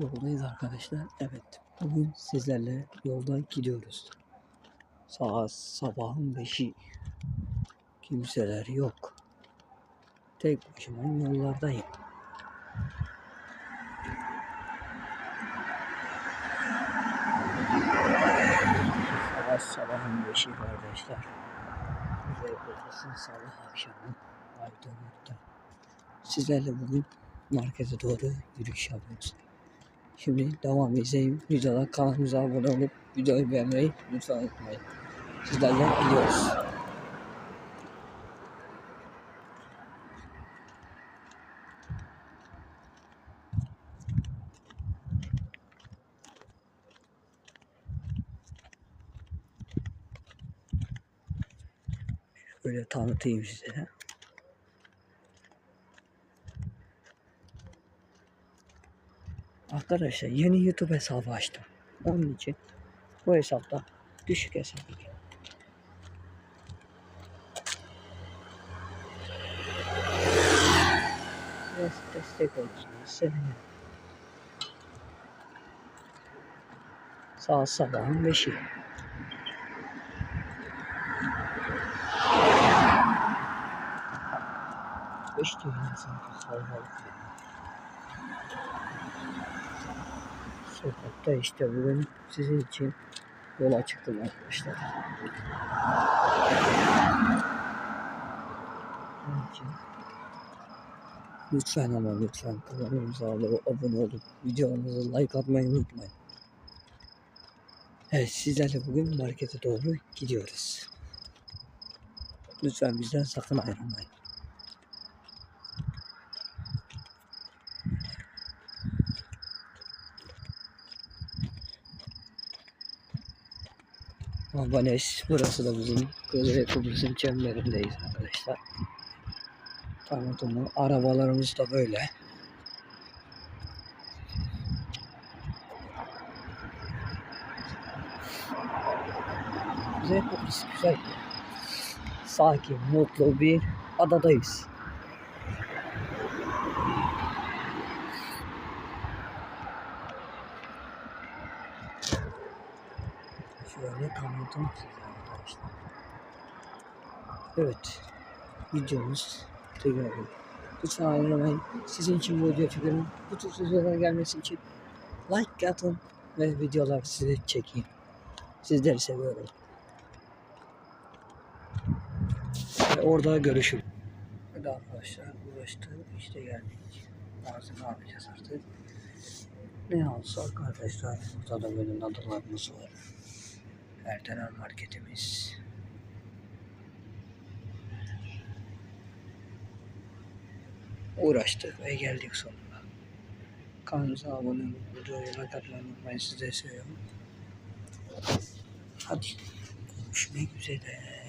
Yoldayız arkadaşlar. Evet. Bugün sizlerle yolda gidiyoruz. Saat sabahın beşi. Kimseler yok. Tek başıma yollardayım. Saat sabahın beşi kardeşler. Kuzey Kıbrıs'ın salı akşamı Aydınlık'ta. Sizlerle bugün markete doğru yürüyüş yapıyoruz. Şimdi devam edeceğim. Videoda kanalımıza abone olup videoyu beğenmeyi lütfen unutmayın. Sizlerle gidiyoruz. Böyle tanıtayım size. Arkadaşlar yeni YouTube hesabı açtım. Onun için bu hesapta düşük hesap. Biraz destek olursunuz. Sevinirim. Saat sabahın beşi. Beş değil sanki kalabalık. Sokakta işte bugün sizin için yola çıktım arkadaşlar. Lütfen ama lütfen kanalımıza abone olup videomuza like atmayı unutmayın. Evet sizlerle bugün markete doğru gidiyoruz. Lütfen bizden sakın ayrılmayın. Abanes. Burası da bizim Kuzey Kıbrıs'ın çemberindeyiz arkadaşlar. Tanıtımı. Arabalarımız da böyle. Kuzey Kıbrıs güzel. Sakin, mutlu bir adadayız. Şöyle tanıtım size arkadaşlar. Evet. Videomuz tekrar Lütfen ayrılmayın. Sizin için bu video çekelim. Bu tür videolar gelmesi için like atın ve videolar size çekeyim. Sizleri seviyorum. Ve orada görüşürüz. Evet arkadaşlar uğraştık. İşte geldik. Bazı ne yapacağız artık. Ne alsak arkadaşlar. Burada da böyle nadırlarımız var. Ertelen marketimiz. Uğraştık ve geldik sonunda. Kanalımıza abone olup videoya like atmayı unutmayın. Sizleri seviyorum. Hadi. Görüşmek üzere.